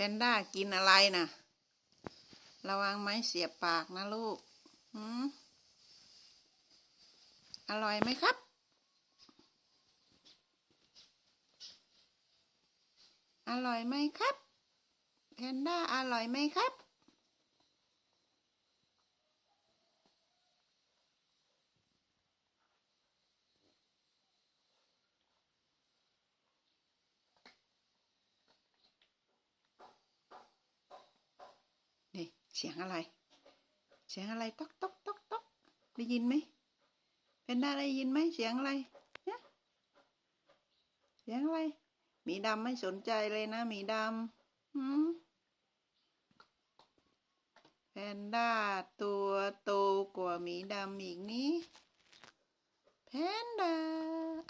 พนด้ากินอะไรนะระวังไม้เสียบปากนะลูกหืมอร่อยไหมครับ อร่อยไหมครับ แพนด้าอร่อยไหมครับ นี่ เสียงอะไร เสียงอะไรต๊อกต๊อกต๊อกต๊อกได้ยินไหมแพนด้าได้ยินไหมเสียงอะไรเนี่ยเสียงอะไรหมีดำไม่สนใจเลยนะหมีดำหืมแพนด้าตัวโตกว่าหมีดำอีกนี้แพนด้า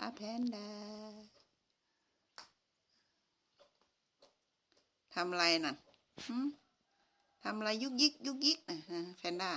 อะแพนด้าทำอะไรน่ะหืม ทำอะไรยุกยิกยุกยิกนะฮะแพนด้า